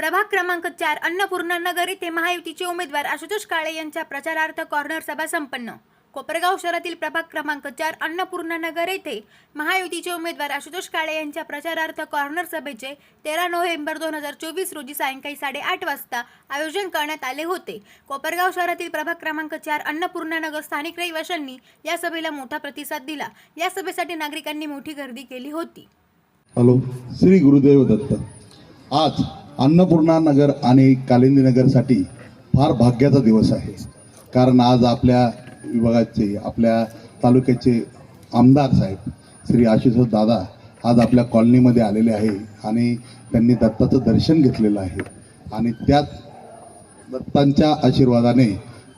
प्रभाग क्रमांक चार अन्नपूर्णा नगर येथे महायुतीचे उमेदवार आशुतोष काळे यांच्या प्रचारार्थ कॉर्नर सभा संपन्न. कोपरगाव शहरातील प्रभाग क्रमांक चार अन्नपूर्णा नगर येथे महायुतीचे उमेदवार आशुतोष काळे यांच्या प्रचारार्थ कॉर्नर सभेचे तेरा नोव्हेंबर दोन हजार चोवीस रोजी सायंकाळी साडेआठ वाजता आयोजन करण्यात आले होते. कोपरगाव शहरातील प्रभाग क्रमांक चार अन्नपूर्णा नगर स्थानिक रहिवाशांनी या सभेला मोठा प्रतिसाद दिला. या सभेसाठी नागरिकांनी मोठी गर्दी केली होती. हॅलो. श्री गुरुदेव दत्त. आज अन्नपूर्णा नगर आणि कालिंदी नगरसाठी फार भाग्याचा दिवस आहे. कारण आज आपल्या विभागाचे आपल्या तालुक्याचे आमदार साहेब श्री आशुतोष दादा आज आपल्या कॉलनीमध्ये आलेले आहे आणि त्यांनी दत्ताचं दर्शन घेतलेलं आहे. आणि त्याच दत्तांच्या आशीर्वादाने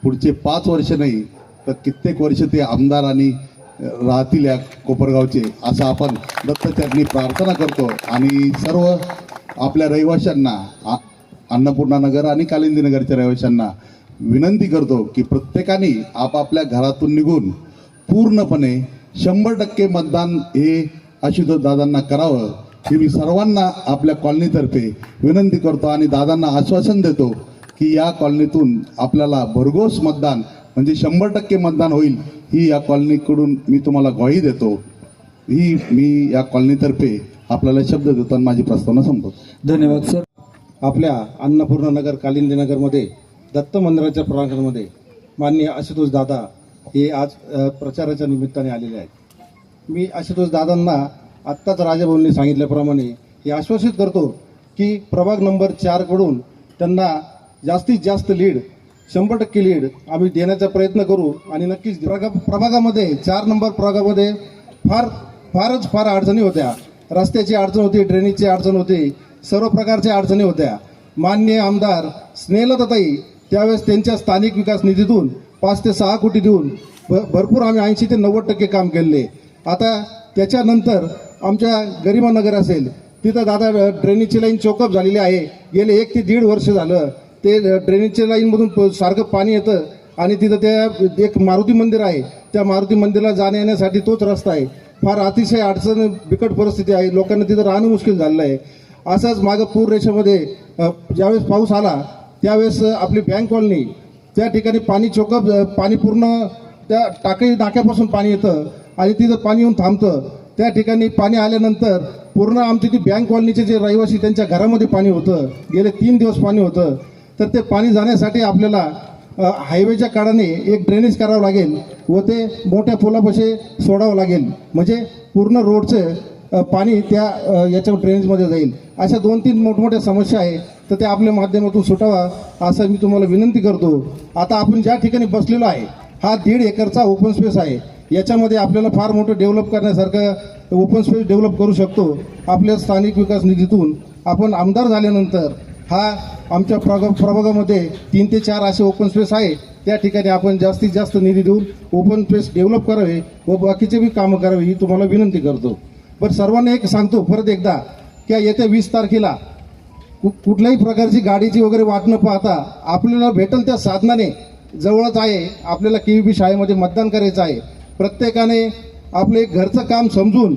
पुढचे पाच वर्ष नाही तर कित्येक वर्ष ते आमदार आणि राहतील या कोपरगावचे असं आपण दत्तचरणी प्रार्थना करतो. आणि सर्व आपल्या रहिवाशांना आ- अन्नपूर्णा नगर आणि कालिंदी नगरच्या रहिवाशांना विनंती करतो की प्रत्येकाने आपापल्या घरातून निघून पूर्णपणे शंभर टक्के मतदान हे आशुतोष दादांना करावं. हे मी सर्वांना आपल्या कॉलनीतर्फे विनंती करतो आणि दादांना आश्वासन देतो की या कॉलनीतून आपल्याला भरघोस मतदान म्हणजे शंभर टक्के मतदान होईल ही या कॉलनीकडून मी तुम्हाला ग्वाही देतो. ही मी या कॉलनीतर्फे आपल्याला शब्द देतो आणि माझी प्रस्तावना संपवतो. धन्यवाद सर. आपल्या अन्नपूर्णा नगर कालिंदी नगरमध्ये दत्त मंदिराच्या प्रांगणामध्ये माननीय आशुतोष दादा हे आज प्रचाराच्या निमित्ताने आलेले आहेत. मी आशुतोष दादांना आत्ताच राजाभाऊंनी सांगितल्याप्रमाणे हे आश्वासित करतो की प्रभाग नंबर चारकडून त्यांना जास्तीत जास्त लीड शंभर टक्के लीड आम्ही देण्याचा प्रयत्न करू आणि नक्कीच प्रभागामध्ये चार नंबर प्रभागामध्ये फार फारच फार अडचणी होत्या. रस्त्याची अडचण होती ड्रेनेजची अडचण होती सर्व प्रकारच्या अडचणी होत्या. माननीय आमदार स्नेहलताताई त्यावेळेस त्यांच्या स्थानिक विकास निधीतून पाच ते सहा कोटी देऊन भ- भरपूर आम्ही ऐंशी ते नव्वद टक्के काम केले आता त्याच्यानंतर आमच्या गरिमानगर असेल तिथं दादा ड्रेनेजची लाईन चोकअप झालेली आहे. गेले एक ते दीड वर्ष झालं. ते ड्रेनेजच्या लाईनमधून सारखं पाणी येतं आणि तिथं त्या एक मारुती मंदिर आहे. त्या मारुती मंदिरला जाण्या येण्यासाठी तोच रस्ता आहे. फार अतिशय अडचण बिकट परिस्थिती आहे. लोकांना तिथं राहणं मुश्किल झालेलं आहे. असंच मागं पूर रेषेमध्ये ज्यावेळेस पाऊस आला त्यावेळेस आपली बँक कॉलनी त्या ठिकाणी पाणी चोकअप पाणी पूर्ण त्या टाकळी नाक्यापासून पाणी येतं आणि तिथं पाणी येऊन थांबतं. त्या ठिकाणी पाणी आल्यानंतर पूर्ण आमची ती बँक कॉलनीचे जे रहिवासी त्यांच्या घरामध्ये पाणी होतं. गेले तीन दिवस पाणी होतं. तर ते पाणी जाण्यासाठी आपल्याला हायवेच्या काळाने एक ड्रेनेज करावं लागेल व ते मोठ्या पुलापाशी सोडावं लागेल. म्हणजे पूर्ण रोडचं पाणी त्या याच्या ड्रेनेजमध्ये जाईल. अशा दोन तीन मोठमोठ्या समस्या आहे तर त्या आपल्या माध्यमातून सुटावा असं मी तुम्हाला विनंती करतो. आता आपण ज्या ठिकाणी बसलेलो आहे हा दीड एकरचा ओपन स्पेस आहे. याच्यामध्ये आपल्याला फार मोठं डेव्हलप करण्यासारखं ओपन स्पेस डेव्हलप करू शकतो. आपल्या स्थानिक विकास निधीतून आपण आमदार झाल्यानंतर हा आमच्या प्रग प्रभागामध्ये तीन ते चार असे ओपन स्पेस आहे त्या ठिकाणी आपण जास्तीत जास्त निधी देऊन ओपन स्पेस डेव्हलप करावे व बाकीचे बी कामं करावे ही तुम्हाला विनंती करतो. पण सर्वांना एक सांगतो परत एकदा की येत्या वीस तारखेला कु- कुठल्याही प्रकारची गाडीची वगैरे वाट न पाहता आपल्याला भेटेल त्या साधनाने जवळच आहे आपल्याला के व्ही शाळेमध्ये मतदान करायचं आहे. प्रत्येकाने आपले घरचं काम समजून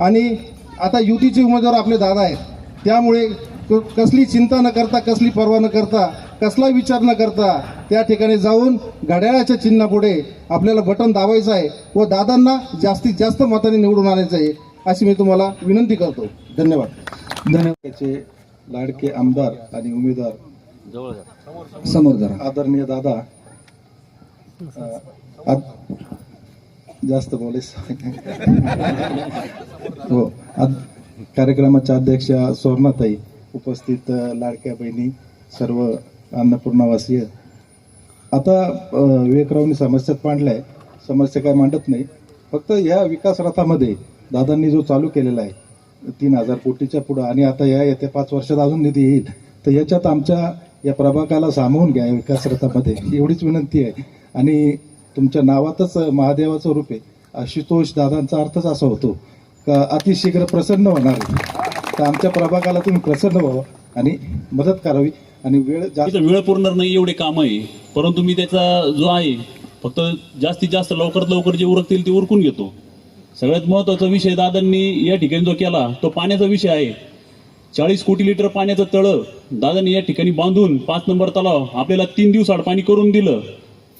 आणि आता युतीचे उमेदवार आपले दादा आहेत. त्यामुळे कसली चिंता न करता कसली पर्वा न करता कसला विचार न करता त्या ठिकाणी जाऊन घड्याळाच्या चिन्हापुढे आपल्याला बटन दाबायचं आहे व दादांना जास्तीत जास्त मताने निवडून आणायचं आहे अशी मी तुम्हाला विनंती करतो. धन्यवाद. धन्यवाद लाडके आमदार आणि उमेदवार समोर जरा. आदरणीय दादा जास्त बोलायच. हो कार्यक्रमाच्या अध्यक्षा सुवर्णाताई उपस्थित लाडक्या बहिणी सर्व अन्नपूर्णावासीय आता विवेकरावनी विवेकरावनी समस्यात आहे समस्या काय मांडत नाही. फक्त ह्या विकास रथामध्ये दादांनी जो चालू केलेला आहे तीन हजार कोटीच्या पुढं आणि आता या येत्या पाच वर्षात अजून निधी येईल तर याच्यात आमच्या या प्रभागाला सामावून घ्या या विकास रथामध्ये. एवढीच विनंती आहे. आणि तुमच्या नावातच महादेवाचं रूप आहे. आशुतोष दादांचा अर्थच असा होतो का अतिशीघ्र प्रसन्न होणार आहे. तर आमच्या प्रभागाला तुम्ही प्रसन्न व्हावं आणि मदत करावी आणि वेळ जास्त वेळ पुरणार नाही एवढे काम आहे. परंतु मी त्याचा जो आहे फक्त जास्तीत जास्त लवकरात लवकर जे उरकतील ते उरकून घेतो. सगळ्यात महत्त्वाचा विषय दादांनी या ठिकाणी जो केला तो पाण्याचा विषय आहे. चाळीस कोटी लिटर पाण्याचं तळं दादांनी या ठिकाणी बांधून पाच नंबर तलाव आपल्याला तीन दिवसाआड पाणी करून दिलं.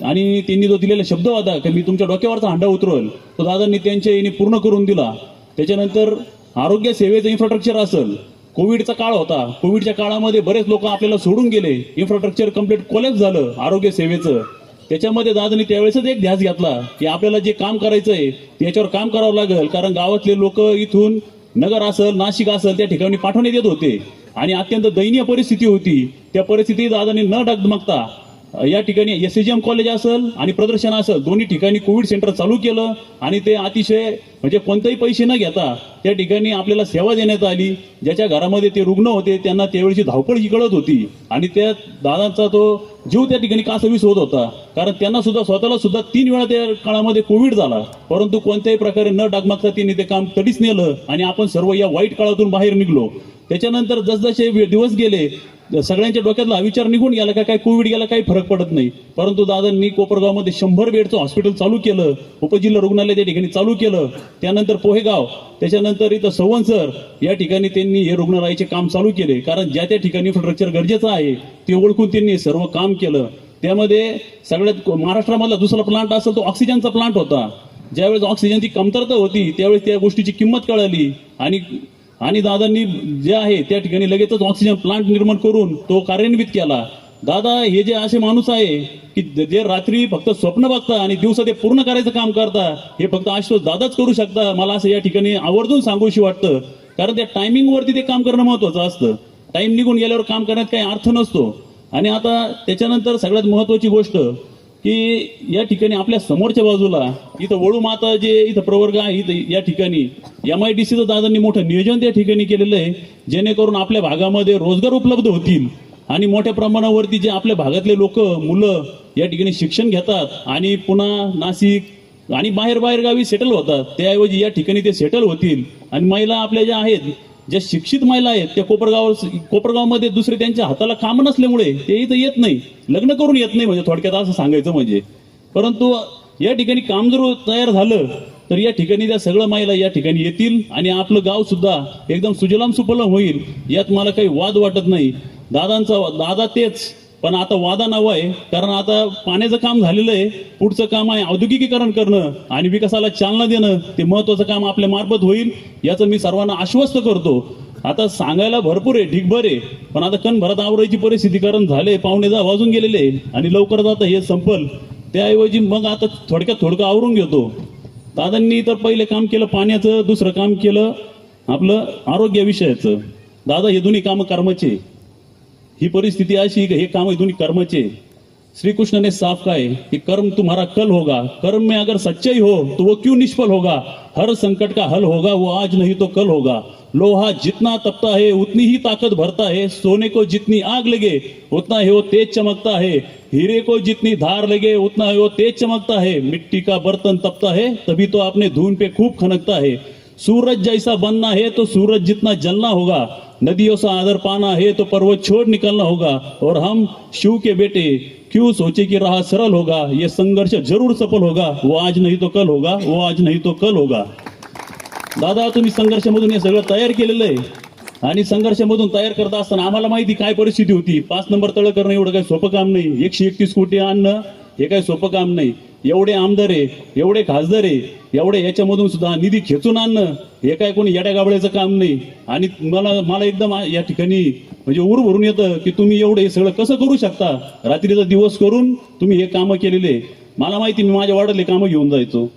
आणि त्यांनी जो दिलेला शब्द होता की मी तुमच्या डोक्यावरचा हांडा उतरवल तो दादांनी त्यांच्या याने पूर्ण करून दिला. त्याच्यानंतर आरोग्य सेवेचं इन्फ्रास्ट्रक्चर असेल कोविडचा काळ होता. कोविडच्या काळामध्ये बरेच लोक आपल्याला सोडून गेले. इन्फ्रास्ट्रक्चर कंप्लीट कोलॅप्स झालं आरोग्य सेवेचं. त्याच्यामध्ये दादांनी त्यावेळेसच एक ध्यास घेतला की आपल्याला जे काम करायचं आहे त्याच्यावर काम करावं लागेल. कारण गावातले लोक इथून नगर असेल नाशिक असेल त्या ठिकाणी पाठवण्यात येत होते. आणि अत्यंत दयनीय परिस्थिती होती. त्या परिस्थितीत दादांनी न डगमगता या ठिकाणी एस एम कॉलेज असेल आणि प्रदर्शन असेल दोन्ही ठिकाणी कोविड सेंटर चालू केलं आणि ते अतिशय म्हणजे कोणतेही पैसे न घेता त्या ठिकाणी आपल्याला सेवा देण्यात आली. ज्याच्या घरामध्ये ते रुग्ण होते त्यांना त्यावेळची धावपळ ही कळत होती. आणि त्या दादांचा तो जीव त्या ठिकाणी कासवीस होत होता? कारण त्यांना सुद्धा स्वतःला सुद्धा तीन वेळा त्या काळामध्ये कोविड झाला. परंतु कोणत्याही प्रकारे न डागमागता त्यांनी ते काम तडीच नेलं आणि आपण सर्व या वाईट काळातून बाहेर निघलो. त्याच्यानंतर जसजसे दिवस गेले सगळ्यांच्या डोक्यातला अविचार विचार निघून गेला का काय कोविड गेला काही फरक पडत नाही. परंतु दादांनी कोपरगावमध्ये शंभर बेडचं हॉस्पिटल चालू केलं उपजिल्हा रुग्णालय त्या ठिकाणी चालू केलं. त्यानंतर पोहेगाव त्याच्यानंतर इथं सवनसर या ठिकाणी त्यांनी हे रुग्णालयाचे काम चालू केले. कारण ज्या त्या ठिकाणी इन्फ्रास्ट्रक्चर गरजेचं आहे ते ओळखून त्यांनी सर्व काम केलं. त्यामध्ये सगळ्यात महाराष्ट्रामधला दुसरा प्लांट असेल तो ऑक्सिजनचा प्लांट होता. ज्यावेळेस ऑक्सिजनची कमतरता होती त्यावेळेस त्या गोष्टीची किंमत कळाली आणि आणि दादांनी जे आहे त्या ठिकाणी लगेचच ऑक्सिजन प्लांट निर्माण करून तो कार्यान्वित केला. दादा हे जे असे माणूस आहे की जे रात्री फक्त स्वप्न बघता आणि दिवसा ते पूर्ण करायचं काम करता हे फक्त आश्वास दादाच करू शकता मला असं या ठिकाणी आवर्जून सांगूशी वाटतं. कारण त्या टायमिंगवरती ते काम करणं महत्वाचं असतं. टाइम निघून गेल्यावर काम करण्यात काही अर्थ नसतो. आणि आता त्याच्यानंतर सगळ्यात महत्वाची गोष्ट की या ठिकाणी आपल्या समोरच्या बाजूला इथं वळू माता जे इथं प्रवर्ग आहे इथं या ठिकाणी एम आय डी सीचं दादांनी मोठं नियोजन त्या ठिकाणी केलेलं आहे. जेणेकरून आपल्या भागामध्ये रोजगार उपलब्ध होतील. आणि मोठ्या प्रमाणावरती जे आपल्या भागातले लोक मुलं या ठिकाणी शिक्षण घेतात आणि पुन्हा नाशिक आणि बाहेर बाहेर गावी सेटल होतात. त्याऐवजी या ठिकाणी ते सेटल होतील. आणि महिला आपल्या ज्या आहेत ज्या शिक्षित महिला आहेत त्या कोपरगाव कोपरगावमध्ये दुसरे त्यांच्या हाताला काम नसल्यामुळे ते इथं येत नाही. लग्न करून येत नाही म्हणजे थोडक्यात असं सांगायचं म्हणजे. परंतु या ठिकाणी काम जर तयार झालं तर या ठिकाणी त्या सगळं महिला या ठिकाणी येतील आणि आपलं गाव सुद्धा एकदम सुजलाम सुफलम होईल यात मला काही वाद वाटत नाही. दादांचा दादा तेच पण आता वादा नाव आहे कारण आता पाण्याचं काम झालेलं आहे पुढचं काम आहे औद्योगिकीकरण करणं आणि विकासाला चालना देणं ते महत्वाचं काम आपल्या मार्फत होईल याचं मी सर्वांना आश्वस्त करतो. आता सांगायला भरपूर आहे ढिगभर आहे पण आता कण भरत आवरायची परिस्थिती कारण झाले पाहुणे जा वाजून गेलेले आहे आणि लवकरच आता हे संपल. त्याऐवजी मग आता थोडक्यात थोडकं आवरून घेतो. दादांनी तर पहिले काम केलं पाण्याचं दुसरं काम केलं आपलं आरोग्य विषयाचं. दादा हे दोन्ही कामं कर्माचे. ही परिस्थिती अशी हे काम हे दोन्ही कर्मचे. श्री ने साफ काय? कि कर्म तुम्हारा कल होगा. कर्म में अगर सच्चाई हो तो वो क्यों निष्फल होगा? हर संकट का हल होगा वो आज नहीं तो कल होगा. लोहा जितना तपता है, उतनी ही ताकत भरता है। सोने को जितनी आग लगे, उतना ही वो तेज चमकता है। हीरे को जितनी धार लगे, उतना ही वो तेज चमकता है। मिट्टी का बर्तन तपता है, तभी तो अपने धून पे खूब खनकता है। सूरज जैसा बनना है तो सूरज जितना जलना होगा। नदियों से आदर पाना है तो पर्वत छोड़ निकलना होगा। और हम शिव के बेटे, क्यों सोचे कि राह सरल होगा? ये संघर्ष ज़रूर सफल होगा। वो आज नहीं तो कल होगा, वो आज नहीं तो कल होगा। दादा तुम्ही संघर्षामधून हे सगळं तयार केलेलं आहे. आणि संघर्षामधून तयार करत असताना आम्हाला माहिती काय परिस्थिती होती. पाच नंबर तळ करणं एवढं काही सोपं काम नाही. एकशे एकतीस कोटी आणणं हे काही सोपं काम नाही. एवढे आमदार आहे एवढे खासदार आहे एवढे याच्यामधून सुद्धा निधी खेचून आणणं हे काय कोणी येड्या गाबळ्याचं काम नाही. आणि मला मला एकदम या ठिकाणी म्हणजे उर भरून येतं की तुम्ही एवढं हे सगळं कसं करू शकता? रात्रीचा दिवस करून तुम्ही हे कामं केलेले. मला माहिती मी माझ्या वाढले कामं घेऊन जायचो.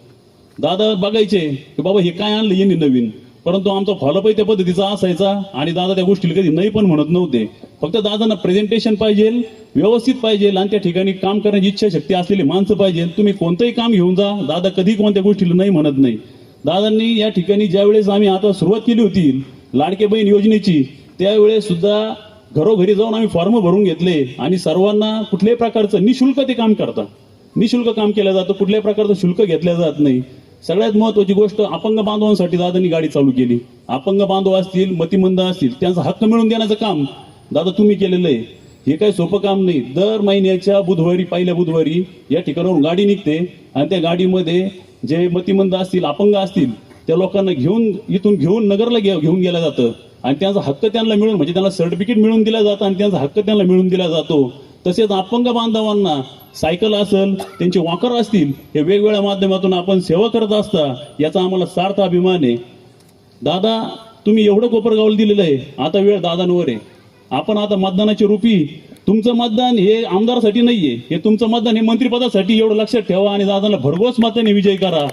दादा बघायचे की बाबा हे काय आणलं यांनी नवीन? परंतु आमचा फॉलोअपही त्या पद्धतीचा असायचा आणि दादा त्या गोष्टीला कधी नाही पण म्हणत नव्हते. फक्त दादांना प्रेझेंटेशन पाहिजे व्यवस्थित पाहिजे आणि त्या ठिकाणी काम करण्याची इच्छाशक्ती असलेली माणसं पाहिजे. तुम्ही कोणतंही काम घेऊन जा दादा कधी कोणत्या गोष्टीला नाही म्हणत नाही. दादांनी या ठिकाणी ज्यावेळेस आम्ही आता सुरुवात केली होती लाडके बहीण योजनेची त्यावेळेस सुद्धा घरोघरी जाऊन आम्ही फॉर्म भरून घेतले आणि सर्वांना कुठल्याही प्रकारचं निशुल्क ते काम करतात. निशुल्क काम केलं जातं कुठल्याही प्रकारचं शुल्क घेतलं जात नाही. सगळ्यात महत्वाची गोष्ट अपंग बांधवांसाठी दादांनी गाडी चालू केली. अपंग बांधव असतील मतिमंद असतील त्यांचा हक्क मिळवून देण्याचं काम दादा तुम्ही केलेलं आहे. हे काही सोपं काम नाही. दर महिन्याच्या बुधवारी पहिल्या बुधवारी या ठिकाणावरून गाडी निघते आणि त्या गाडीमध्ये जे मतिमंद असतील अपंग असतील त्या लोकांना घेऊन इथून घेऊन नगरला घे- घेऊन गेलं जातं. आणि त्यांचा हक्क त्यांना मिळून म्हणजे त्यांना सर्टिफिकेट मिळून दिला जातं आणि त्यांचा हक्क त्यांना मिळून दिला जातो. तसेच अपंग बांधवांना सायकल असेल त्यांचे वाकर असतील हे वेगवेगळ्या माध्यमातून आपण सेवा करत असता याचा आम्हाला सार्थ अभिमान आहे. दादा तुम्ही एवढं कोपरगावला दिलेलं आहे. आता वेळ दादांवर आहे. आपण आता मतदानाची रूपी तुमचं मतदान हे आमदारासाठी नाहीये. हे तुमचं मतदान हे मंत्रिपदासाठी एवढं लक्षात ठेवा आणि दादांना भरघोस मताने विजय करा.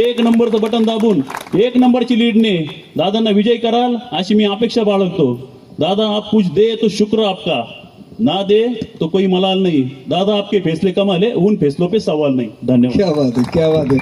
एक नंबरचं बटन दाबून एक नंबरची लीडने दादांना विजय कराल अशी मी अपेक्षा बाळगतो. दादा आप कुछ दे तो शुक्र आपका. ना दे तो कोई मलाल नहीं। दादा आपके फैसले कमाल है उन फैसलों पे सवाल नहीं। धन्यवाद। क्या बात है क्या बात है।